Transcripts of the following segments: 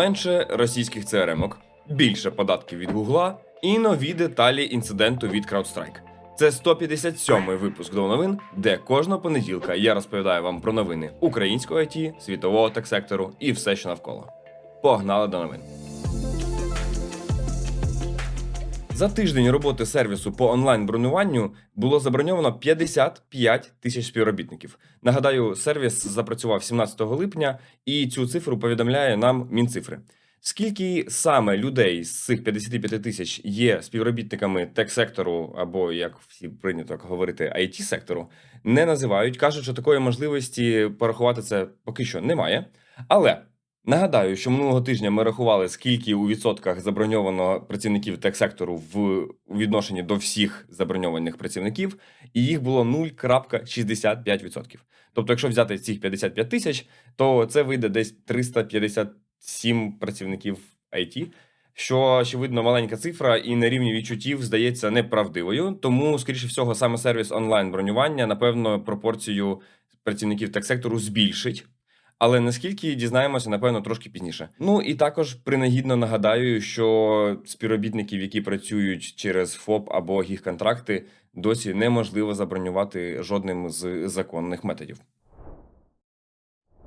менше російських CRM-ок, більше податків від Гугла і нові деталі інциденту від CrowdStrike. Це 157-й випуск до новин, де кожного понеділка я розповідаю вам про новини українського IT, світового тек-сектору і все, що навколо. Погнали до новин. За тиждень роботи сервісу по онлайн бронюванню було заброньовано 55 тисяч співробітників. Нагадаю, сервіс запрацював 17 липня, і цю цифру повідомляє нам Мінцифри. Скільки саме людей з цих 55 тисяч є співробітниками тек-сектору, або як всі прийнято говорити, it сектору не називають. кажуть, що такої можливості порахувати це поки що немає. Але Нагадаю, що минулого тижня ми рахували, скільки у відсотках заброньовано працівників тек-сектору в відношенні до всіх заброньованих працівників, і їх було 0,65%. Тобто, якщо взяти цих 55 тисяч, то це вийде десь 357 працівників IT, що очевидно маленька цифра, і на рівні відчуттів здається неправдивою. Тому, скоріше всього, саме сервіс онлайн бронювання, напевно, пропорцію працівників тек-сектору збільшить. Але наскільки дізнаємося, напевно, трошки пізніше. Ну і також принагідно нагадаю, що співробітників, які працюють через ФОП або гіг-контракти, досі неможливо забронювати жодним з законних методів.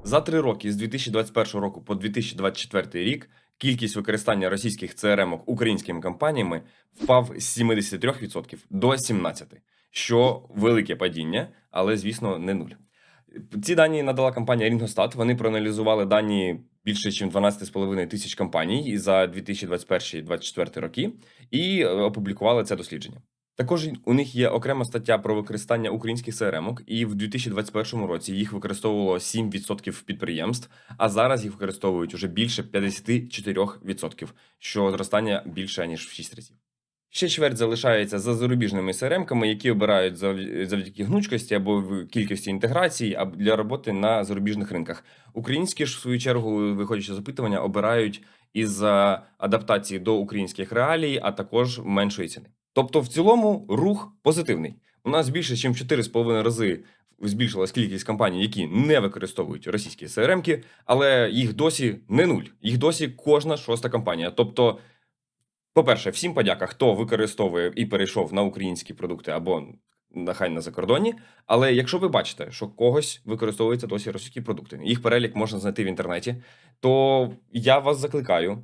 За три роки з 2021 року по 2024 рік кількість використання російських CRM українськими компаніями впав з 73% до 17%, що велике падіння, але звісно не нуль. Ці дані надала компанія Рінгостат. Вони проаналізували дані більше ніж 12,5 тисяч компаній за 2021-2024 роки і е, опублікували це дослідження. Також у них є окрема стаття про використання українських CRM, і в 2021 році їх використовувало 7% підприємств, а зараз їх використовують уже більше 54%, що зростання більше ніж в 6 разів. Ще чверть залишається за зарубіжними CRM-ками, які обирають зав- завдяки гнучкості або кількості інтеграцій для роботи на зарубіжних ринках. Українські ж в свою чергу, виходячи з опитування, обирають із адаптації до українських реалій, а також меншої ціни. Тобто, в цілому рух позитивний. У нас більше ніж 4,5 рази збільшилась кількість компаній, які не використовують російські CRM-ки, але їх досі не нуль. Їх досі кожна шоста компанія. Тобто. По-перше, всім подяка, хто використовує і перейшов на українські продукти або нехай на закордонні. Але якщо ви бачите, що когось використовуються досі російські продукти, їх перелік можна знайти в інтернеті, то я вас закликаю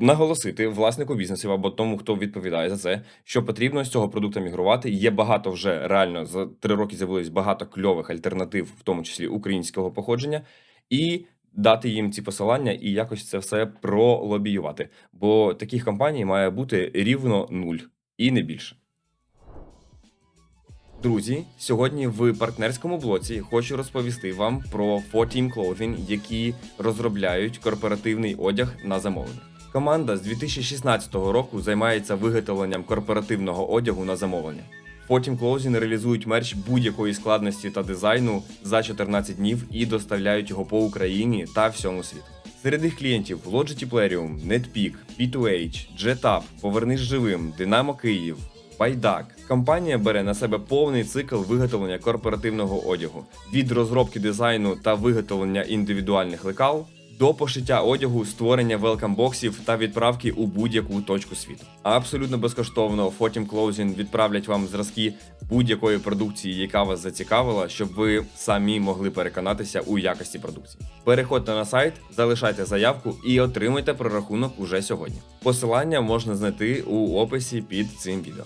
наголосити власнику бізнесів або тому, хто відповідає за це, що потрібно з цього продукту мігрувати. Є багато вже реально за три роки з'явилось багато кльових альтернатив, в тому числі українського походження, і дати їм ці посилання і якось це все пролобіювати. Бо таких компаній має бути рівно нуль і не більше. Друзі, сьогодні в партнерському блоці хочу розповісти вам про 4Team Clothing, які розробляють корпоративний одяг на замовлення. Команда з 2016 року займається виготовленням корпоративного одягу на замовлення. 4Team Clothing реалізують мерч будь-якої складності та дизайну за 14 днів і доставляють його по Україні та всьому світу. Серед їх клієнтів Logitech NetPeak, P2H, JetUp, Повернись живим, Динамо Київ, Байдак. Компанія бере на себе повний цикл виготовлення корпоративного одягу від розробки дизайну та виготовлення індивідуальних лекал до пошиття одягу, створення велкамбоксів та відправки у будь-яку точку світу. Абсолютно безкоштовно 4Team Clothing відправлять вам зразки будь-якої продукції, яка вас зацікавила, щоб ви самі могли переконатися у якості продукції. Переходьте на сайт, залишайте заявку і отримайте прорахунок уже сьогодні. Посилання можна знайти у описі під цим відео.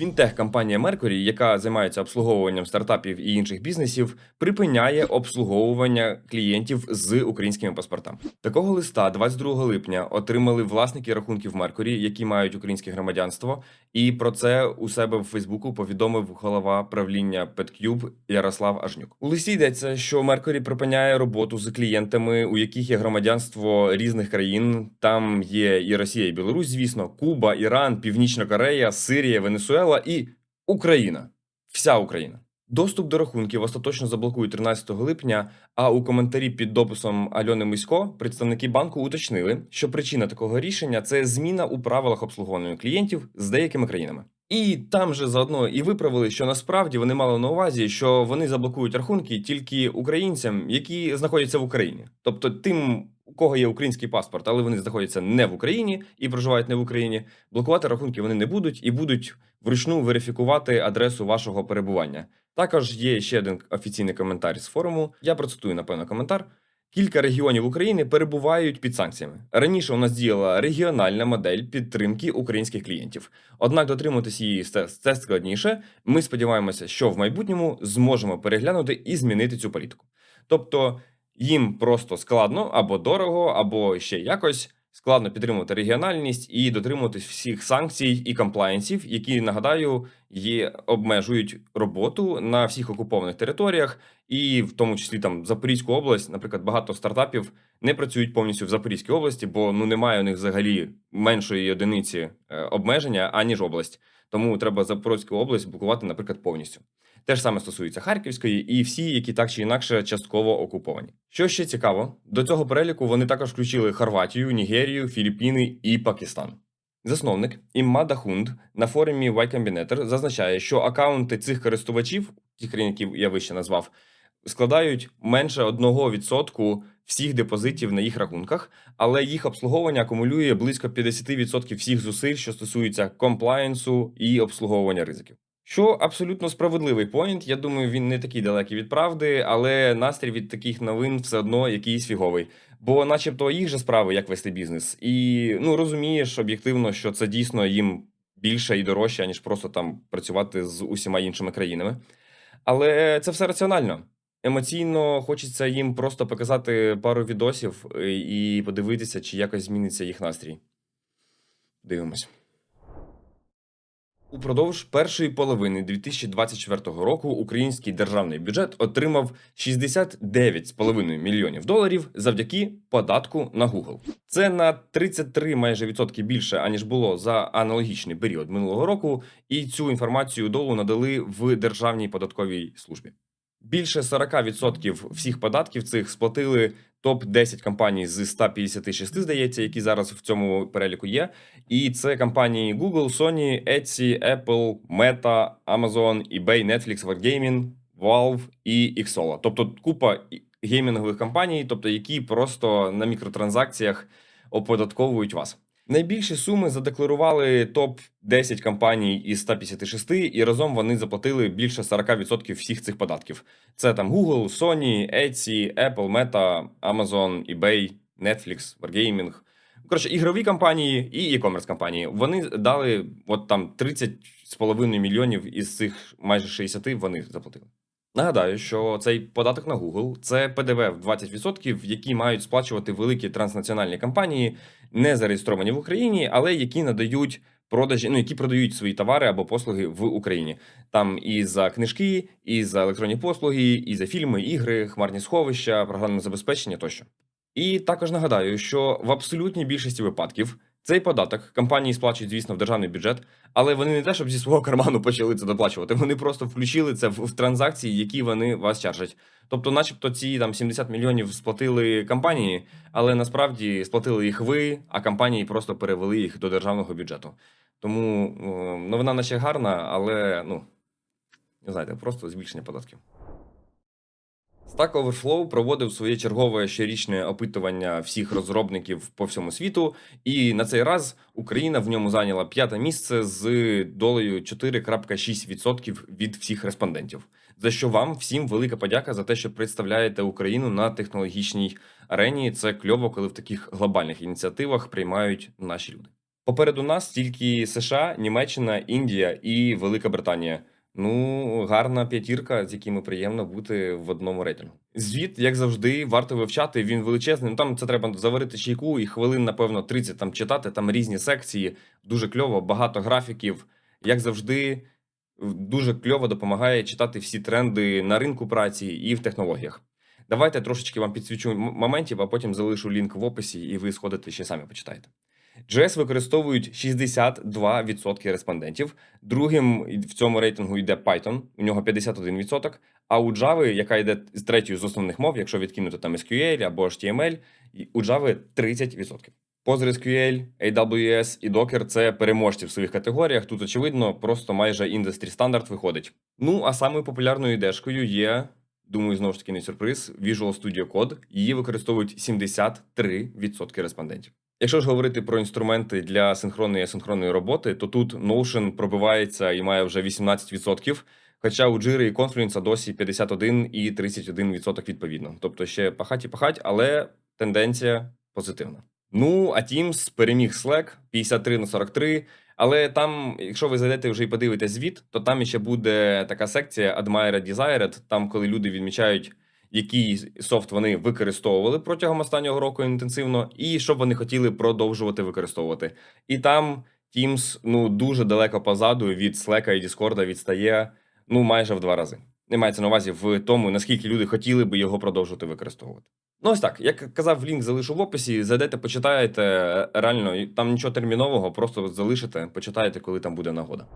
Фінтех компанія Mercury, яка займається обслуговуванням стартапів і інших бізнесів, припиняє обслуговування клієнтів з українськими паспортами. Такого листа 22 липня отримали власники рахунків Mercury, які мають українське громадянство, і про це у себе в Фейсбуку повідомив голова правління PetCube Ярослав Ажнюк. У листі йдеться, що Mercury припиняє роботу з клієнтами, у яких є громадянство різних країн. Там є і Росія, і Білорусь, звісно, Куба, Іран, Північна Корея, Сирія, Венесуела і Україна. Вся Україна. Доступ до рахунків остаточно заблокують 13 липня. А у коментарі під дописом Альони Мисько представники банку уточнили, що причина такого рішення це зміна у правилах обслуговування клієнтів з деякими країнами. І там же заодно і виправили, що насправді вони мали на увазі, що вони заблокують рахунки тільки українцям, які знаходяться в Україні, тобто тим кого є український паспорт, але вони знаходяться не в Україні і проживають не в Україні, блокувати рахунки вони не будуть і будуть вручну верифікувати адресу вашого перебування. Також є ще один офіційний коментар з форуму. Я процитую, напевно, коментар. Кілька регіонів України перебувають під санкціями. Раніше у нас діяла регіональна модель підтримки українських клієнтів. Однак дотримуватись її це складніше. Ми сподіваємося, що в майбутньому зможемо переглянути і змінити цю політику. Тобто їм просто складно або дорого, або ще якось складно підтримувати регіональність і дотримуватись всіх санкцій і комплаєнсів, які нагадаю є обмежують роботу на всіх окупованих територіях, і в тому числі там Запорізьку область, наприклад, багато стартапів не працюють повністю в Запорізькій області, бо ну немає у них взагалі меншої одиниці е, обмеження аніж область. Тому треба Запорізьку область блокувати, наприклад, повністю. Те ж саме стосується Харківської і всі, які так чи інакше частково окуповані. Що ще цікаво, до цього переліку вони також включили Хорватію, Нігерію, Філіппіни і Пакистан. Засновник Імма Дахунд на форумі Y Combinator зазначає, що акаунти цих користувачів, ті країн, які я вище назвав, складають менше 1% всіх депозитів на їх рахунках, але їх обслуговування акумулює близько 50% всіх зусиль, що стосуються комплаєнсу і обслуговування ризиків. Що абсолютно справедливий поінт. Я думаю, він не такий далекий від правди, але настрій від таких новин все одно якийсь фіговий. Бо, начебто, їх же справи, як вести бізнес, і ну розумієш об'єктивно, що це дійсно їм більше і дорожче, ніж просто там працювати з усіма іншими країнами. Але це все раціонально. Емоційно хочеться їм просто показати пару відосів е, і подивитися, чи якось зміниться їх настрій. Дивимось. Упродовж першої половини 2024 року український державний бюджет отримав 69,5 мільйонів доларів завдяки податку на Google. Це на 33 майже відсотки більше аніж було за аналогічний період минулого року. І цю інформацію долу надали в державній податковій службі. Більше 40% всіх податків цих сплатили топ 10 компаній з 156, здається, які зараз в цьому переліку є. І це компанії Google, Sony, Etsy, Apple, Meta, Amazon, eBay, Netflix, Wargaming, Valve і Xsola. Тобто купа геймінгових компаній, тобто які просто на мікротранзакціях оподатковують вас. Найбільші суми задекларували топ 10 компаній із 156, і разом вони заплатили більше 40% всіх цих податків. Це там Google, Sony, Etsy, Apple, Meta, Amazon, eBay, Netflix, Wargaming. Коротше, ігрові компанії і e-commerce компанії. Вони дали от там 30,5 мільйонів із цих майже 60 вони заплатили. Нагадаю, що цей податок на Google це ПДВ в 20%, які мають сплачувати великі транснаціональні компанії, не зареєстровані в Україні, але які надають продажі, ну які продають свої товари або послуги в Україні. Там і за книжки, і за електронні послуги, і за фільми, ігри, хмарні сховища, програмне забезпечення тощо. І також нагадаю, що в абсолютній більшості випадків цей податок компанії сплачують, звісно, в державний бюджет, але вони не те, щоб зі свого карману почали це доплачувати. Вони просто включили це в, в транзакції, які вони вас чаржать. Тобто, начебто, ці там 70 мільйонів сплатили компанії, але насправді сплатили їх ви, а компанії просто перевели їх до державного бюджету. Тому новина наче гарна, але ну не знаєте, просто збільшення податків. Stack Overflow проводив своє чергове щорічне опитування всіх розробників по всьому світу, і на цей раз Україна в ньому зайняла п'яте місце з долею 4,6% від всіх респондентів. За що вам всім велика подяка за те, що представляєте Україну на технологічній арені. Це кльово, коли в таких глобальних ініціативах приймають наші люди. Попереду нас тільки США, Німеччина, Індія і Велика Британія. Ну, гарна п'ятірка, з якими приємно бути в одному рейтингу. Звіт, як завжди, варто вивчати. Він величезний. Ну там це треба заварити чайку і хвилин, напевно, 30 там читати. Там різні секції. Дуже кльово, багато графіків. Як завжди, дуже кльово допомагає читати всі тренди на ринку праці і в технологіях. Давайте трошечки вам підсвічу моментів, а потім залишу лінк в описі, і ви сходите ще самі почитаєте. JS використовують 62% респондентів. Другим в цьому рейтингу йде Python, у нього 51%. А у Java, яка йде з третьою з основних мов, якщо відкинути там SQL або HTML, у Java 30%. PostgreSQL, AWS і Docker – це переможці в своїх категоріях. Тут, очевидно, просто майже індустрі стандарт виходить. Ну а самою популярною ідешкою є думаю, знову ж таки не сюрприз. Visual Studio Code. Її використовують 73% респондентів. Якщо ж говорити про інструменти для синхронної і асинхронної роботи, то тут Notion пробивається і має вже 18%, хоча у Jira і Confluence досі 51 і 31% відповідно. Тобто ще пахать і пахать, але тенденція позитивна. Ну, а Teams переміг Slack 53 на 43, але там, якщо ви зайдете вже і подивитесь звіт, то там ще буде така секція Admired Desired, там коли люди відмічають який софт вони використовували протягом останнього року інтенсивно, і що вони хотіли продовжувати використовувати. І там Teams ну дуже далеко позаду від Slack і Discord відстає ну майже в два рази. Не мається на увазі в тому, наскільки люди хотіли би його продовжувати використовувати. Ну, ось так. Як казав, лінк залишу в описі. Зайдете, почитаєте. Реально, там нічого термінового, просто залишите, почитаєте, коли там буде нагода.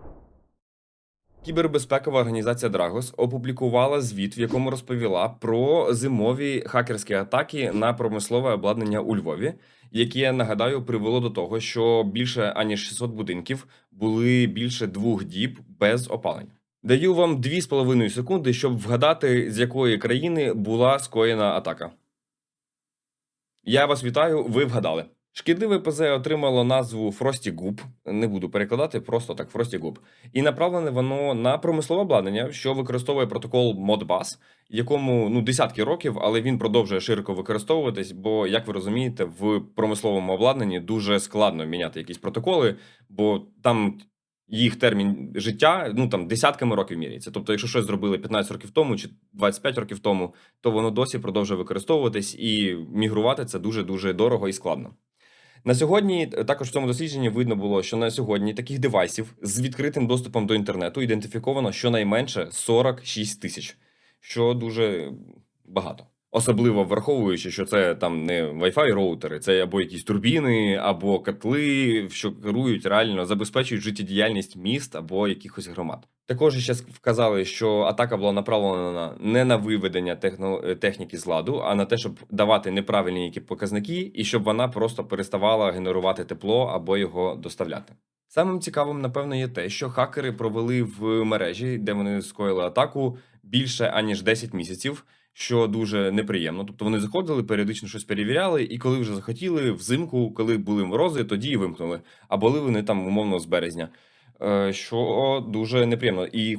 Кібербезпекова організація Dragos опублікувала звіт, в якому розповіла про зимові хакерські атаки на промислове обладнання у Львові, яке нагадаю привело до того, що більше аніж 600 будинків були більше двох діб без опалення. Даю вам 2,5 секунди, щоб вгадати, з якої країни була скоєна атака. Я вас вітаю, ви вгадали. Шкідливе ПЗ отримало назву Frosty Goop, не буду перекладати, просто так Frosty Goop. І направлене воно на промислове обладнання, що використовує протокол Modbus, якому ну десятки років, але він продовжує широко використовуватись. Бо, як ви розумієте, в промисловому обладнанні дуже складно міняти якісь протоколи, бо там їх термін життя ну там десятками років міряється. Тобто, якщо щось зробили 15 років тому чи 25 років тому, то воно досі продовжує використовуватись і мігрувати це дуже дуже дорого і складно. На сьогодні також в цьому дослідженні видно було, що на сьогодні таких девайсів з відкритим доступом до інтернету ідентифіковано щонайменше 46 тисяч, що дуже багато. Особливо враховуючи, що це там не Wi-Fi роутери, це або якісь турбіни, або котли, що керують реально забезпечують життєдіяльність міст або якихось громад. Також ще вказали, що атака була направлена не на виведення техно... техніки з ладу, а на те, щоб давати неправильні які показники, і щоб вона просто переставала генерувати тепло або його доставляти. Самим цікавим, напевно, є те, що хакери провели в мережі, де вони скоїли атаку більше аніж 10 місяців що дуже неприємно. Тобто вони заходили, періодично щось перевіряли, і коли вже захотіли, взимку, коли були морози, тоді і вимкнули. А були вони там умовно з березня, е, що дуже неприємно. І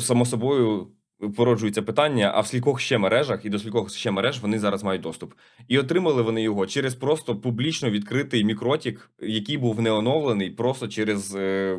само собою. Породжується питання, а в скількох ще мережах і до скількох ще мереж вони зараз мають доступ, і отримали вони його через просто публічно відкритий мікротік, який був не оновлений, просто через е,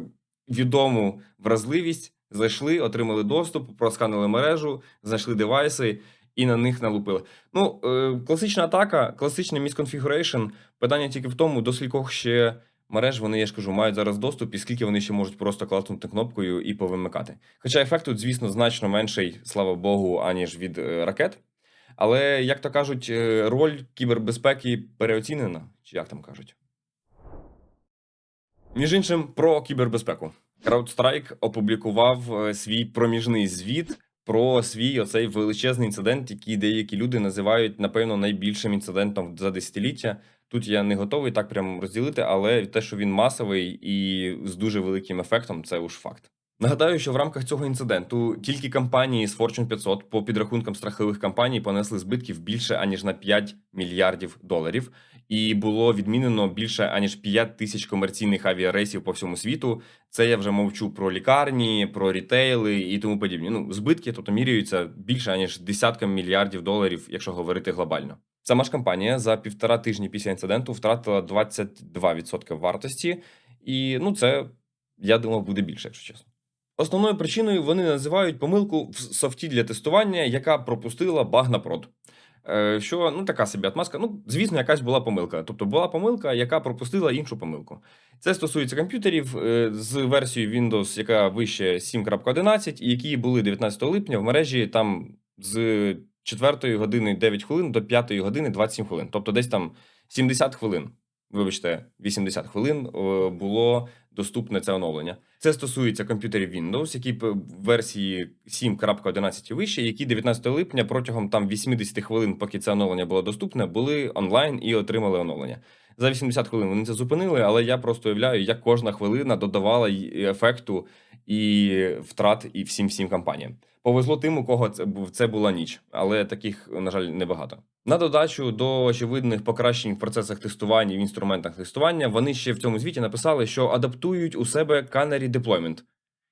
відому вразливість Зайшли, отримали доступ, просканили мережу, знайшли девайси і на них налупили. Ну, е, класична атака, класичний місконфігурейшн. Питання тільки в тому, до скількох ще мереж вони, я ж кажу, мають зараз доступ, і скільки вони ще можуть просто класнути кнопкою і повимикати. Хоча ефект тут, звісно, значно менший, слава Богу, аніж від е, ракет. Але, як то кажуть, е, роль кібербезпеки переоцінена, чи як там кажуть. Між іншим, про кібербезпеку. CrowdStrike опублікував е, свій проміжний звіт про свій оцей величезний інцидент, який деякі люди називають, напевно, найбільшим інцидентом за десятиліття. Тут я не готовий так прямо розділити, але те, що він масовий і з дуже великим ефектом, це уж факт. Нагадаю, що в рамках цього інциденту тільки компанії з Fortune 500 по підрахункам страхових компаній понесли збитків більше аніж на 5 мільярдів доларів, і було відмінено більше аніж 5 тисяч комерційних авіарейсів по всьому світу. Це я вже мовчу про лікарні, про рітейли і тому подібні. Ну збитки тобто міряються більше аніж десяткам мільярдів доларів, якщо говорити глобально. Сама ж компанія за півтора тижні після інциденту втратила 22% вартості, і ну це я думав буде більше, якщо чесно. Основною причиною вони називають помилку в софті для тестування, яка пропустила баг на прод. Е, що ну така собі атмаска. Ну, звісно, якась була помилка. Тобто була помилка, яка пропустила іншу помилку. Це стосується комп'ютерів е, з версією Windows, яка вище 7.11, і які були 19 липня в мережі там з 4 години 9 хвилин до 5 години 27 хвилин. Тобто десь там 70 хвилин вибачте, 80 хвилин е, було доступне це оновлення. Це стосується комп'ютерів Windows, які в версії 7.11 вище, які 19 липня протягом там 80 хвилин, поки це оновлення було доступне, були онлайн і отримали оновлення. За 80 хвилин вони це зупинили, але я просто уявляю, як кожна хвилина додавала ефекту і втрат і всім всім компаніям. Повезло тим, у кого це це була ніч, але таких, на жаль, небагато. На додачу до очевидних покращень в процесах тестування в інструментах тестування, вони ще в цьому звіті написали, що адаптують у себе Canary Deployment.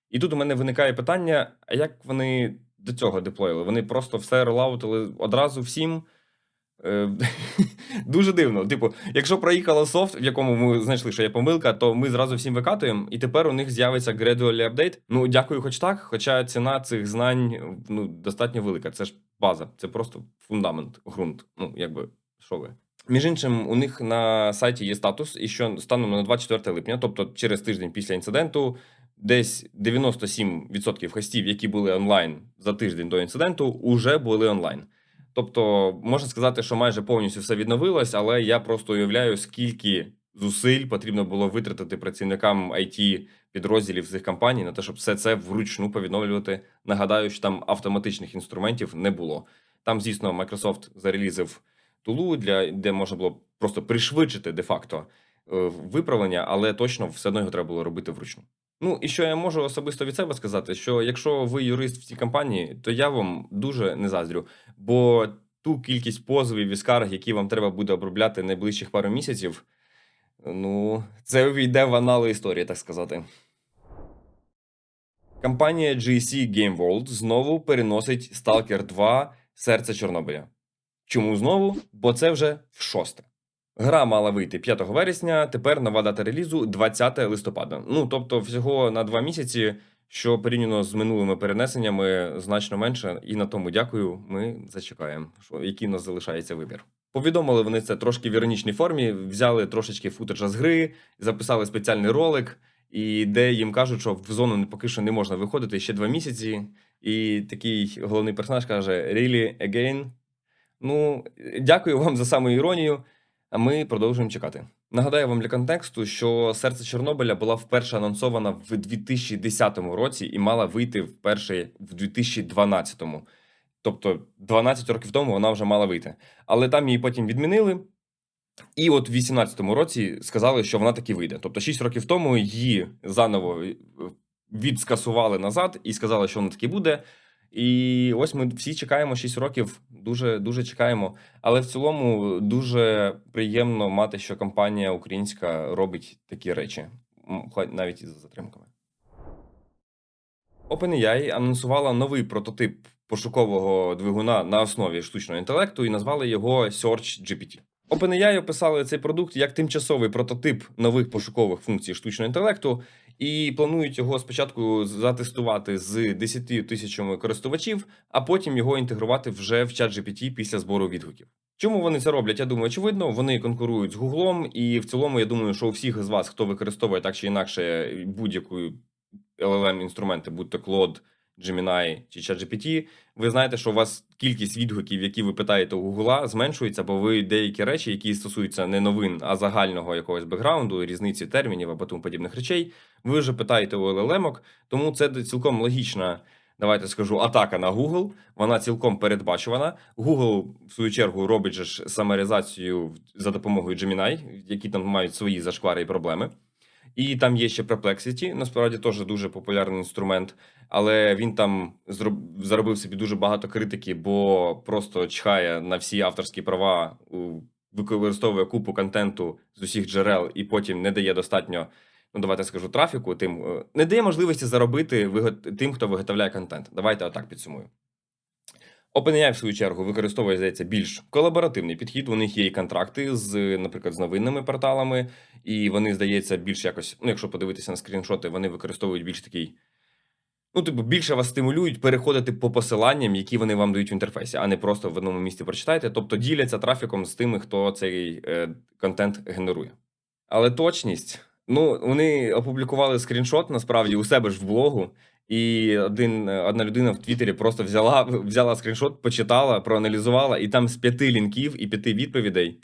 І тут у мене виникає питання: а як вони до цього деплоїли? Вони просто все ролаутили одразу всім. Е, Дуже дивно. Типу, якщо проїхала софт, в якому ми знайшли, що є помилка, то ми зразу всім викатуємо, і тепер у них з'явиться gradually update. Ну, дякую, хоч так. Хоча ціна цих знань ну, достатньо велика. Це ж база, це просто фундамент, ґрунт. Ну, якби що ви. Між іншим, у них на сайті є статус, і що станом на 24 липня, тобто через тиждень після інциденту, десь 97% хостів, які були онлайн за тиждень до інциденту, уже були онлайн. Тобто, можна сказати, що майже повністю все відновилось, але я просто уявляю, скільки зусиль потрібно було витратити працівникам IT підрозділів цих компаній на те, щоб все це вручну повідновлювати. Нагадаю, що там автоматичних інструментів не було. Там, звісно, Microsoft зарелізив тулу, для де можна було просто пришвидшити де-факто е, виправлення, але точно все одно його треба було робити вручну. Ну і що я можу особисто від себе сказати, що якщо ви юрист в цій компанії, то я вам дуже не заздрю, бо ту кількість позовів і скарг, які вам треба буде обробляти найближчих пару місяців, ну це увійде в анали історії, так сказати. Компанія GSC Game World знову переносить Stalker 2 Серце Чорнобиля. Чому знову? Бо це вже в шосте. Гра мала вийти 5 вересня, тепер нова дата релізу 20 листопада. Ну тобто, всього на два місяці, що порівняно з минулими перенесеннями значно менше. І на тому дякую. Ми зачекаємо, що який у нас залишається вибір. Повідомили вони це трошки в іронічній формі, взяли трошечки футажа з гри, записали спеціальний ролик, і де їм кажуть, що в зону поки що не можна виходити ще два місяці. І такий головний персонаж каже: Really again? Ну, дякую вам за саму іронію. А ми продовжуємо чекати. Нагадаю вам для контексту, що серце Чорнобиля була вперше анонсована в 2010 році і мала вийти вперше в 2012. Тобто 12 років тому вона вже мала вийти. Але там її потім відмінили. І от в 2018 році сказали, що вона таки вийде. Тобто 6 років тому її заново відскасували назад і сказали, що вона таки буде. І ось ми всі чекаємо 6 років, дуже дуже чекаємо. Але в цілому дуже приємно мати, що компанія українська робить такі речі, навіть із затримками. OpenAI анонсувала новий прототип пошукового двигуна на основі штучного інтелекту і назвали його Search GPT. OpenAI описали цей продукт як тимчасовий прототип нових пошукових функцій штучного інтелекту, і планують його спочатку затестувати з 10 тисячами користувачів, а потім його інтегрувати вже в чат GPT після збору відгуків. Чому вони це роблять? Я думаю, очевидно, вони конкурують з Гуглом, і в цілому, я думаю, що у всіх з вас, хто використовує так чи інакше будь-яку LLM інструменти, будь то Claude, Gemini чи ChatGPT, ви знаєте, що у вас кількість відгуків, які ви питаєте у Гугла, зменшується, бо ви деякі речі, які стосуються не новин, а загального якогось бекграунду, різниці термінів або тому подібних речей, ви вже питаєте у LLM, тому це цілком логічна. Давайте скажу атака на Google. Вона цілком передбачувана. Google, в свою чергу, робить же ж саморизацію за допомогою Gemini, які там мають свої зашквари і проблеми. І там є ще Perplexity, насправді теж дуже популярний інструмент, але він там заробив собі дуже багато критики, бо просто чхає на всі авторські права, використовує купу контенту з усіх джерел і потім не дає достатньо. Ну, давайте скажу трафіку, тим е, не дає можливості заробити тим, хто виготовляє контент. Давайте отак підсумую. OpenAI, в свою чергу, використовує, здається, більш колаборативний підхід. У них є і контракти з, наприклад, з новинними порталами, і вони, здається, більш якось, ну, якщо подивитися на скріншоти, вони використовують більш такий. Ну, типу, більше вас стимулюють переходити по посиланням, які вони вам дають в інтерфейсі, а не просто в одному місці прочитайте. Тобто діляться трафіком з тими, хто цей е, контент генерує. Але точність. Ну, вони опублікували скріншот насправді у себе ж в блогу, і один, е, одна людина в Твіттері просто взяла, взяла скріншот, почитала, проаналізувала, і там з п'яти лінків і п'яти відповідей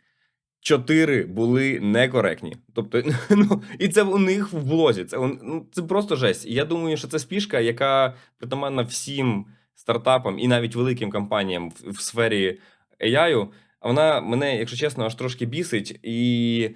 чотири були некоректні. Тобто, ну і це у них в блозі. Це ну, це просто жесть. Я думаю, що це спішка, яка притаманна всім стартапам і навіть великим компаніям в, в сфері AI. А вона мене, якщо чесно, аж трошки бісить. І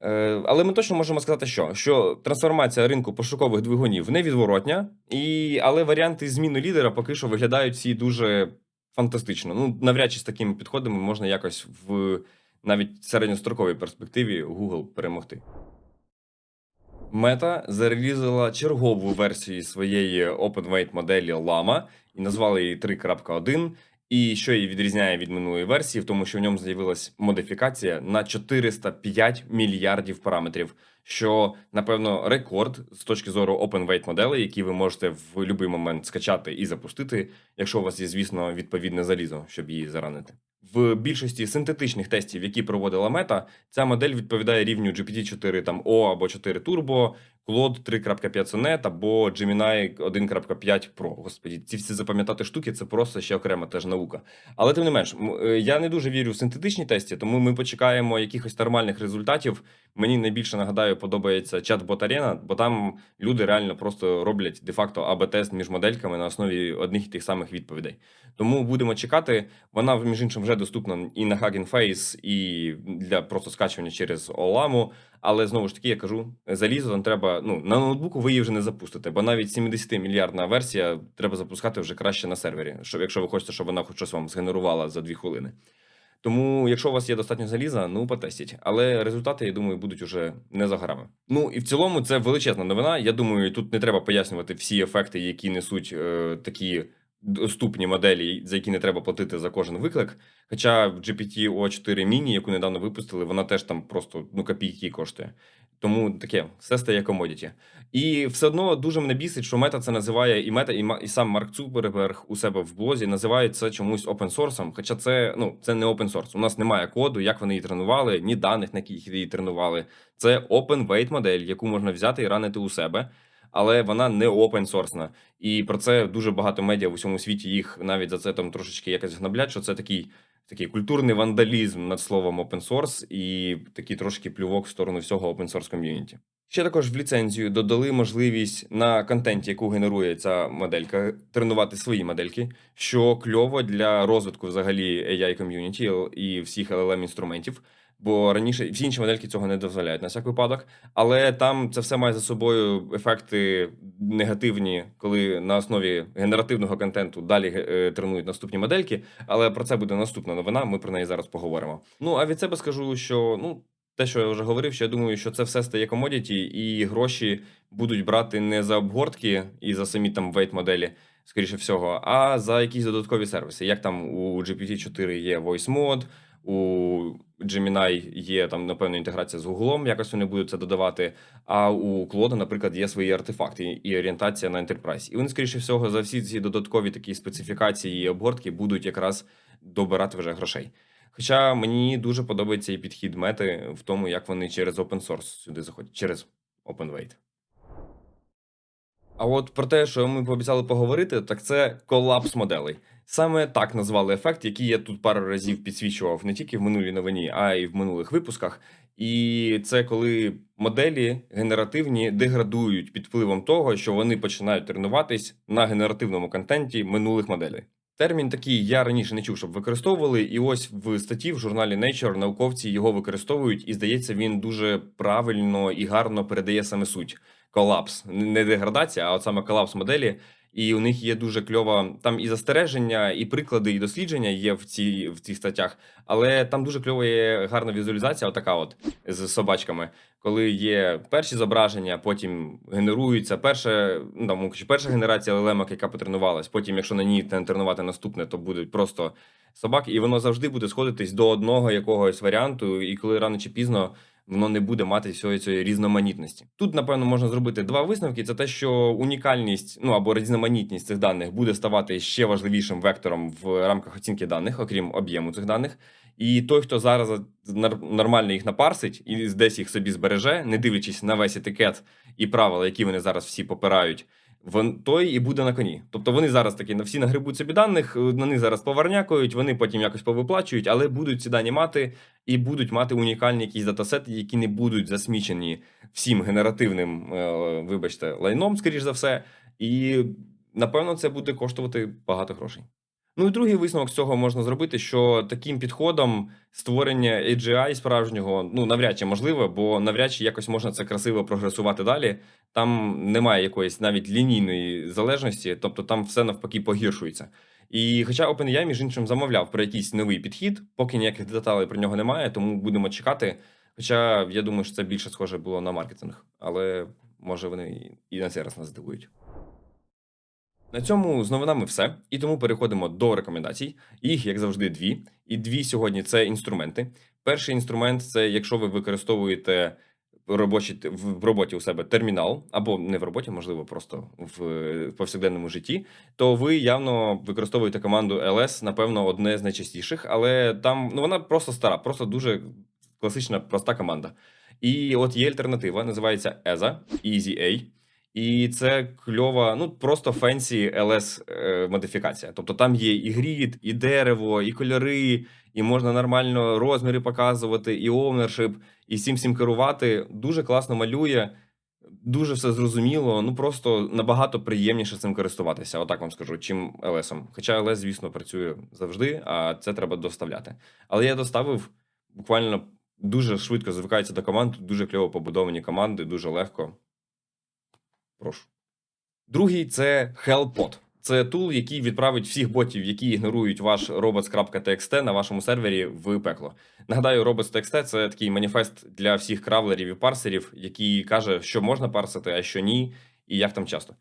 Але ми точно можемо сказати, що, що трансформація ринку пошукових двигунів невідворотня, і, але варіанти зміни лідера поки що виглядають всі дуже фантастично. Ну, навряд чи з такими підходами можна якось в навіть середньостроковій перспективі Google перемогти. Мета зарелізила чергову версію своєї OpenWeight моделі Llama і назвали її 3.1. І що її відрізняє від минулої версії, в тому, що в ньому з'явилась модифікація на 405 мільярдів параметрів, що напевно рекорд з точки зору OpenWeight моделей, які ви можете в будь-який момент скачати і запустити, якщо у вас є, звісно, відповідне залізо, щоб її заранити. В більшості синтетичних тестів, які проводила мета, ця модель відповідає рівню GPT-4 там O або 4 Turbo, Claude 3.5 Sonnet або Gemini 1.5 Pro. Господі, ці всі запам'ятати штуки це просто ще окрема теж наука. Але тим не менш, е, я не дуже вірю в синтетичні тесті, тому ми почекаємо якихось нормальних результатів. Мені найбільше нагадаю, подобається чат-бот Arena, бо там люди реально просто роблять де-факто АБ-тест між модельками на основі одних і тих самих відповідей. Тому будемо чекати. Вона, між іншим, вже доступна і на Hugging Face, і для просто скачування через Оламу. Але знову ж таки, я кажу, залізо там треба. Ну на ноутбуку ви її вже не запустите, бо навіть 70 мільярдна версія треба запускати вже краще на сервері, щоб якщо ви хочете, щоб вона хоч щось вам згенерувала за 2 хвилини. Тому, якщо у вас є достатньо заліза, ну потестіть. Але результати, я думаю, будуть уже не за горами. Ну і в цілому це величезна новина. Я думаю, тут не треба пояснювати всі ефекти, які несуть е, такі доступні моделі, за які не треба платити за кожен виклик. Хоча в GPT O4 Mini, яку недавно випустили, вона теж там просто ну копійки коштує. Тому таке все стає комодіті. І все одно дуже мене бісить, що мета це називає і мета, і, і сам Марк Цукерберг у себе в блозі називають це чомусь source, Хоча це ну це не source. У нас немає коду, як вони її тренували, ні даних, на яких її тренували. Це open weight модель, яку можна взяти і ранити у себе. Але вона не source. І про це дуже багато медіа в усьому світі їх навіть за це там трошечки якось гноблять, що це такий такий культурний вандалізм над словом open source і такий трошки плювок в сторону всього open source ком'юніті. Ще також в ліцензію додали можливість на контенті, яку генерує ця моделька, тренувати свої модельки, що кльово для розвитку взагалі AI ком'юніті і всіх LLM інструментів. Бо раніше всі інші модельки цього не дозволяють на всяк випадок. Але там це все має за собою ефекти негативні, коли на основі генеративного контенту далі е, тренують наступні модельки. Але про це буде наступна новина. Ми про неї зараз поговоримо. Ну а від себе скажу, що ну. Те, що я вже говорив, що я думаю, що це все стає комодіті, і гроші будуть брати не за обгортки і за самі там вейт моделі, скоріше всього, а за якісь додаткові сервіси. Як там у GPT-4 є Voice Mode, у Gemini є там, напевно, інтеграція з Google, якось вони будуть це додавати. А у Claude, наприклад, є свої артефакти і орієнтація на Enterprise. І вони, скоріше всього, за всі ці додаткові такі специфікації і обгортки будуть якраз добирати вже грошей. Хоча мені дуже подобається і підхід мети в тому, як вони через open source сюди заходять, через OpenWeight. А от про те, що ми пообіцяли поговорити, так це колапс моделей. Саме так назвали ефект, який я тут пару разів підсвічував не тільки в минулій новині, а й в минулих випусках. І це коли моделі генеративні деградують під впливом того, що вони починають тренуватись на генеративному контенті минулих моделей. Термін такий я раніше не чув, щоб використовували, і ось в статті в журналі Nature науковці його використовують, і здається, він дуже правильно і гарно передає саме суть колапс, не деградація, а от саме колапс моделі. І у них є дуже кльова там і застереження, і приклади, і дослідження є в цій в цих статтях. Але там дуже кльова є гарна візуалізація, отака от з собачками, коли є перші зображення, потім генерується перша, ну там перша генерація лелемок, яка потренувалась. Потім, якщо на ній тренувати наступне, то будуть просто собаки, і воно завжди буде сходитись до одного якогось варіанту. І коли рано чи пізно воно не буде мати всієї цієї різноманітності. Тут, напевно, можна зробити два висновки: це те, що унікальність, ну або різноманітність цих даних буде ставати ще важливішим вектором в рамках оцінки даних, окрім об'єму цих даних. І той, хто зараз нормально їх напарсить і десь їх собі збереже, не дивлячись на весь етикет і правила, які вони зараз всі попирають. Вон той і буде на коні. Тобто вони зараз такі на всі нагребуть собі даних, е, на них зараз поварнякують, вони потім якось повиплачують, але будуть ці дані мати і будуть мати унікальні якісь датасети, які не будуть засмічені всім генеративним, е, вибачте, лайном, скоріш за все. І напевно це буде коштувати багато грошей. Ну і другий висновок з цього можна зробити, що таким підходом створення AGI справжнього ну навряд чи можливо, бо навряд чи якось можна це красиво прогресувати далі. Там немає якоїсь навіть лінійної залежності, тобто там все навпаки погіршується. І хоча OpenAI, між іншим, замовляв про якийсь новий підхід, поки ніяких деталей про нього немає, тому будемо чекати. Хоча я думаю, що це більше схоже було на маркетинг, але може вони і на цей раз нас здивують. На цьому з новинами все. І тому переходимо до рекомендацій. Їх, як завжди, дві. І дві сьогодні це інструменти. Перший інструмент це якщо ви використовуєте в робочі в роботі у себе термінал, або не в роботі, можливо, просто в повсякденному житті, то ви явно використовуєте команду ls, напевно, одне з найчастіших, але там ну вона просто стара, просто дуже класична, проста команда. І от є альтернатива, називається EZA, Easy A. І це кльова, ну просто фенсі LS е, модифікація. Тобто там є і грід, і дерево, і кольори, і можна нормально розміри показувати, і ownership, і всім всім керувати. Дуже класно малює, дуже все зрозуміло. Ну просто набагато приємніше цим користуватися. Отак вам скажу, чим LS. Хоча LS, звісно, працює завжди, а це треба доставляти. Але я доставив буквально дуже швидко звикається до команд, дуже кльово побудовані команди, дуже легко. Прошу. Другий це HellPod. Це тул, який відправить всіх ботів, які ігнорують ваш robots.txt на вашому сервері в пекло. Нагадаю, robots.txt – це такий маніфест для всіх кравлерів і парсерів, який каже, що можна парсити, а що ні, і як там часто.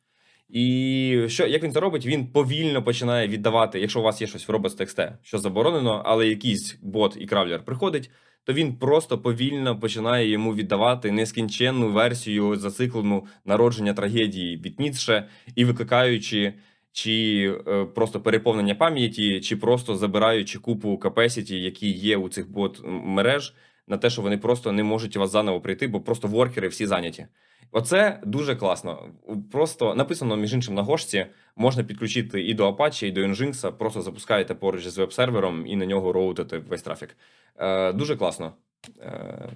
І що як він це робить? Він повільно починає віддавати, якщо у вас є щось в robots.txt, що заборонено, але якийсь бот і кравлер приходить, то він просто повільно починає йому віддавати нескінченну версію зациклену народження трагедії від Ніцше і викликаючи чи е, просто переповнення пам'яті, чи просто забираючи купу капесіті, які є у цих бот мереж, на те, що вони просто не можуть вас заново прийти, бо просто воркери всі зайняті. Оце дуже класно. Просто написано між іншим на гошці, можна підключити і до Apache, і до Nginx, просто запускаєте поруч з веб-сервером і на нього роутите весь трафік. Е, дуже класно. Е,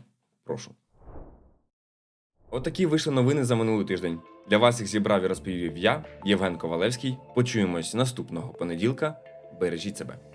прошу. Отакі вийшли новини за минулий тиждень. Для вас їх зібрав і розповів я, Євген Ковалевський. Почуємось наступного понеділка. Бережіть себе.